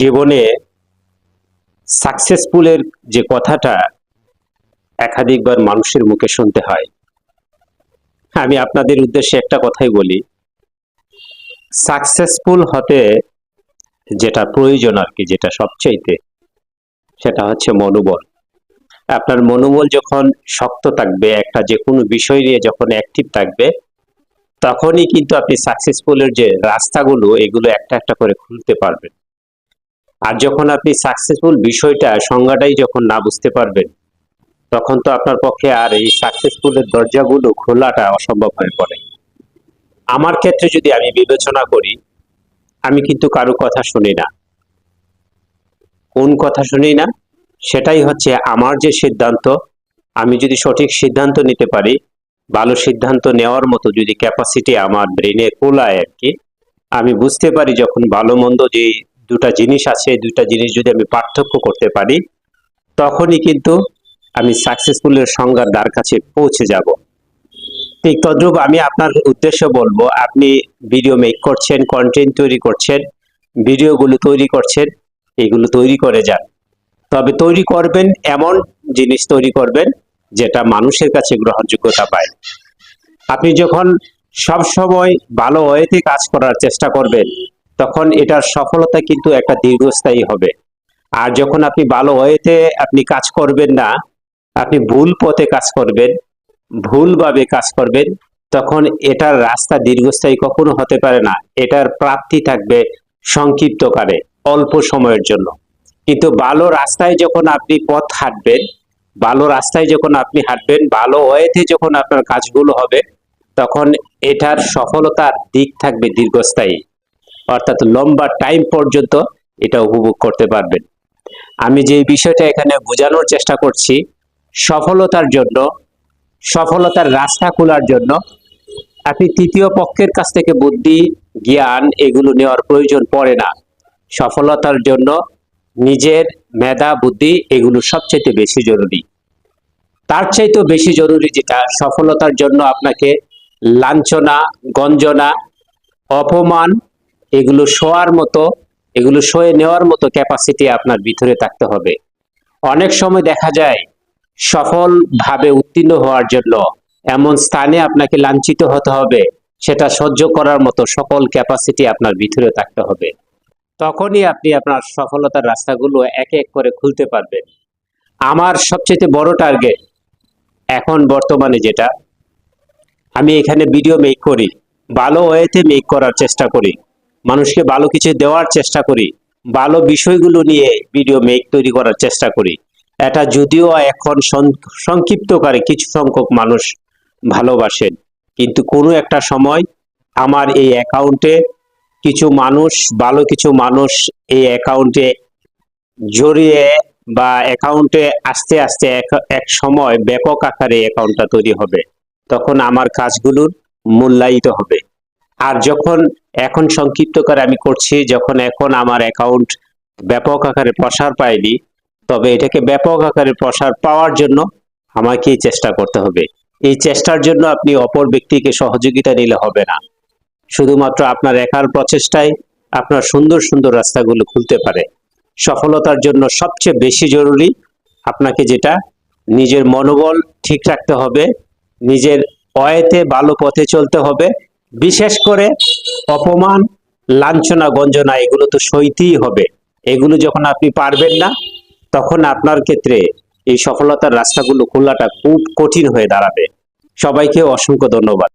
জীবনে সাকসেসফুলের যে কথাটা একাধিকবার মানুষের মুখে শুনতে হয়। আমি আপনাদের উদ্দেশ্যে একটা কথাই বলি। সাকসেসফুল হতে যেটা প্রয়োজন আর কি, যেটা সবচাইতে, সেটা হচ্ছে মনোবল। আপনার মনোবল যখন শক্ত থাকবে, একটা যে কোনো বিষয় নিয়ে যখন অ্যাক্টিভ থাকবে, তখনই কিন্তু আপনি সাকসেসফুলের যে রাস্তাগুলো, এগুলো একটা একটা করে খুলতে পারবেন। আর যখন আপনি সাকসেসফুল বিষয়টা, সংজ্ঞাটাই যখন না বুঝতে পারবেন, তখন তো আপনার পক্ষে আর এই সাকসেসফুলের দরজাগুলো খোলাটা অসম্ভব হয়ে পড়ে। আমার ক্ষেত্রে যদি আমি বিবেচনা করি, আমি কিন্তু কারও কথা শুনি না। কোন কথা শুনি না? সেটাই হচ্ছে আমার যে সিদ্ধান্ত, আমি যদি সঠিক সিদ্ধান্ত নিতে পারি, ভালো সিদ্ধান্ত নেওয়ার মতো যদি ক্যাপাসিটি আমার ব্রেনে কোলায় আর কি, আমি বুঝতে পারি যখন ভালো মন্দ যে দুটা জিনিস আছে দুটা জিনিস যদি আমি পার্থক্য করতে পারি, তখনই কিন্তু আমি সাকসেসফুলের সংজ্ঞার দ্বার কাছে পৌঁছে যাব। ঠিক তদ্রুপ আমি আপনার উদ্দেশ্য বলব, আপনি ভিডিও মেক করছেন কন্টেন্ট তৈরি করছেন ভিডিওগুলো তৈরি করছেন, এগুলো তৈরি করে যান। তবে তৈরি করবেন এমন জিনিস তৈরি করবেন যেটা মানুষের কাছে গ্রহণযোগ্যতা পায়। আপনি যখন সব সময় ভালো ওয়েতে কাজ করার চেষ্টা করবেন তখন এটার সফলতা কিন্তু একটা দীর্ঘস্থায়ী হবে। আর যখন আপনি ভালো ওয়েতে আপনি কাজ করবেন না, আপনি ভুল পথে কাজ করবেন, ভুলভাবে কাজ করবেন, তখন এটার রাস্তা দীর্ঘস্থায়ী কখনো হতে পারে না। এটার প্রাপ্তি থাকবে সংক্ষিপ্তকারে অল্প সময়ের জন্য। কিন্তু ভালো রাস্তায় যখন আপনি পথ হাঁটবেন, ভালো রাস্তায় যখন আপনি হাঁটবেন, ভালো ওয়েতে যখন আপনার কাজগুলো হবে, তখন এটার সফলতার দিক থাকবে দীর্ঘস্থায়ী। অর্থাৎ লম্বা টাইম পর্যন্ত এটা উপভোগ করতে পারবেন। আমি যে বিষয়টা এখানে বোঝানোর চেষ্টা করছি, সফলতার জন্য, সফলতার রাস্তা খোলার জন্য আপনি তৃতীয় পক্ষের কাছ থেকে বুদ্ধি, জ্ঞান এগুলো নেওয়ার প্রয়োজন পড়ে না। সফলতার জন্য নিজের মেধা, বুদ্ধি এগুলো সবচেয়ে বেশি জরুরি। তার চাইতেও বেশি জরুরি যেটা, সফলতার জন্য আপনাকে লাঞ্ছনা, গঞ্জনা, অপমান এগুলো শোয়ার মতো, এগুলো শোয়ে নেওয়ার মতো ক্যাপাসিটি আপনার ভিতরে থাকতে হবে। অনেক সময় দেখা যায়, সফলভাবে উত্তীর্ণ হওয়ার জন্য এমন স্থানে আপনাকে লাঞ্ছিত হতে হবে, সেটা সহ্য করার মতো সকল ক্যাপাসিটি আপনার ভিতরে থাকতে হবে। তখনই আপনি আপনার সফলতার রাস্তাগুলো এক এক করে খুলতে পারবেন। আমার সবচেয়ে বড় টার্গেট এখন বর্তমানে যেটা, আমি এখানে ভিডিও মেক করি, ভালো ওয়েতে মেক করার চেষ্টা করি। মানুষকে ভালো কিছু দেওয়ার চেষ্টা করি, ভালো বিষয়গুলো নিয়ে ভিডিও মেক তৈরি করার চেষ্টা করি। এটা যদিও এখন সংক্ষিপ্তকারে কিছু সংখ্যক মানুষ ভালোবাসেন কিন্তু কোনো একটা সময় আমার এই অ্যাকাউন্টে কিছু মানুষ, ভালো কিছু মানুষ এই অ্যাকাউন্টে জড়িয়ে বা অ্যাকাউন্টে আস্তে আস্তে এক সময় ব্যাপক আকারে অ্যাকাউন্টটা তৈরি হবে। তখন আমার কাজগুলোর মূল্যায়িত হবে। আর যখন এখন সংক্ষিপ্ত করে আমি করছি, যখন এখন আমার অ্যাকাউন্ট ব্যাপক আকারে প্রসার পায়নি, তবে এটাকে ব্যাপক আকারে প্রসার পাওয়ার জন্য আমাকেই চেষ্টা করতে হবে। এই চেষ্টার জন্য আপনি অপর ব্যক্তিকে সহযোগিতা নিলে হবে না। শুধুমাত্র আপনার একার প্রচেষ্টায় আপনার সুন্দর সুন্দর রাস্তাগুলো খুলতে পারে। সফলতার জন্য সবচেয়ে বেশি জরুরি আপনাকে যেটা, নিজের মনোবল ঠিক রাখতে হবে, নিজের অয়েতে ভালো পথে চলতে হবে বিশেষ করে অপমান, লাঞ্ছনা, গঞ্জনা, এগুলো তো সইতেই হবে। এগুলো যখন আপনি পারবেন না, তখন আপনার ক্ষেত্রে এই সফলতার রাস্তাগুলো খোলাটা খুব কঠিন হয়ে দাঁড়াবে। সবাইকে অসংখ্য ধন্যবাদ।